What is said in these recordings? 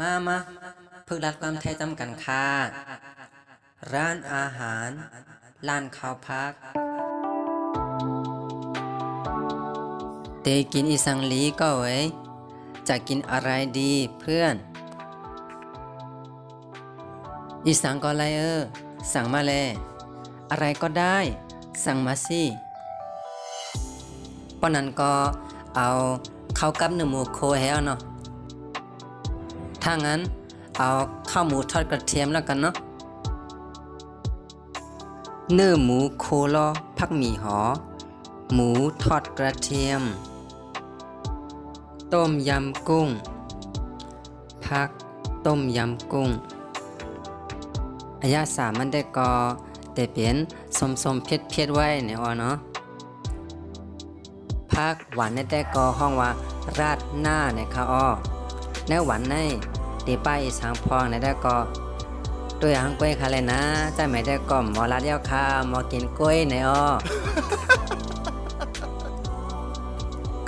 มามาพึกรัดความไทยจำกันค่ะ ร้านอาหาร ร้านข้าวพัก เตกินอีสังลีก็เว้ย จะกินอะไรดีเพื่อน อีสังก็ไรเออ สั่งมาเลย อะไรก็ได้ สั่งมาสิปอนั้นก็เอาข้าวกับเนื้อหมูโคให้เอาเนาะ ถ้างั้นเอาข้าวหมูทอดกระเทียมแล้วกันเนาะเนื้อหมูโคลอผักหมี่หอ หมูทอดกระเทียม ต้มยำกุ้งผักต้มยำกุ้งอายาสามันได้กอแต่เปลี่ยนสมสมเพ็ดเพ็ดไว้เนี่ยอ๋อเนาะผักหวานในแต่กอห้องว่าราดหน้าเนี่ยค่ะอ้อ ในหวานในตีป้ายอีสางพองในแต่กอตัวอย่างกล้วยค่ะเลยนะจะไม่ได้ก่อมหมอลาเดียวค่ะหมอกินกล้วยในอ้อ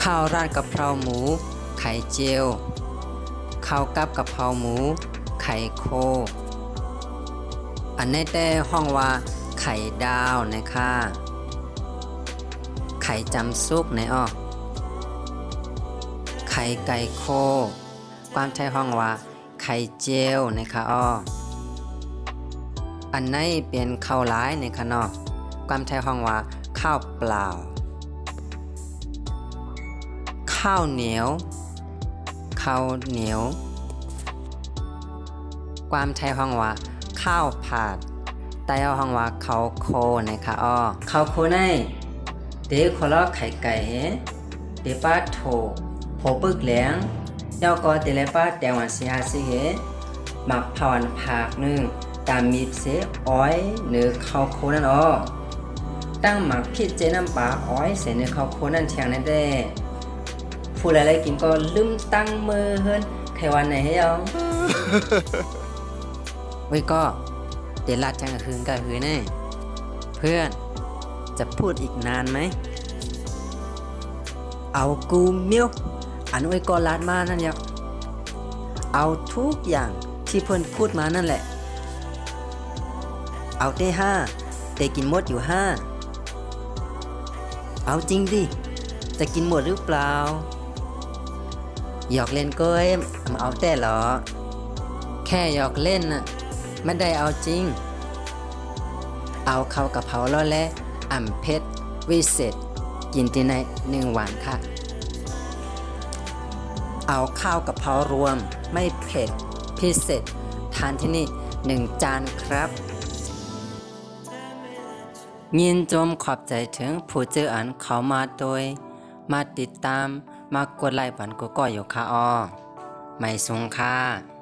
ข้าวราดกะเพราหมู ไข่เจียวข้าวกับกะเพราหมู ไข่โค อันนี้แต่ห้องว่าไข่ดาวในะคะไข่จำซุกในอ้อไข่ไก่โค ความใช้ห้องว่า ไข่เจียวนะคะอ้ออันนี้เป็นข้าวหลายในคะเนอความใช้ห้องว่า ข้าวเปล่า ข้าวเหนียว ข้าวเหนียว ความไทยห้องว่า ข้าวผัดแต่เอาห้องว่าข้าวโคนะคะอ้อข้าวโคในเด็กขอลอไข่ไก่เฮเดป้าโถโหปึกเหลง เจ้าก็เตเลป้าแตงวันเสีหาสิเหมักผ่อนผักหนึ่งตามมีเสอ้อยหรือข้าโคนั่นอ้อตั้งหมักพิดเจน้ำปลาอ้อยเสในข้าโคนั่นเทียงนั่นได้ผู้หลายๆกินก็ลืมตั้งมือเฮิรนใครวันไหนให้เอาไว้ก็เดี๋ยวลาดจังกับคืนกับคืนแน่เพื่อนจะพูดอีกนานไหม เอากูเมียว อันไว้ก็ลาดมานั่นยักเอาทุกอย่างที่เพื่อนพูดมานั่นแหละ เอาได้ห้าแต่กินหมดอยู่ห้าเอาจริงดิ จะกินหมดหรือเปล่า หยอกเล่นก็เอ้ยมาเอาแต่หรอ แค่หยอกเล่นน่ะไม่ได้เอาจริง เอาเข้าวกะเพราแล้วและอ่ำเพชรวิเศษ กินที่ในหนึ่งวันค่ะ เอาข้าวกะเพรารวม ไม่เผ็ดพิเศษ ทานที่นี่หนึ่งจานครับ ยินจมขอบใจถึงผู้เจออันเขามาโดย มาติดตามมากดไลค์ปันก็ก็อยู่ค่ะออไม่สงค่ะ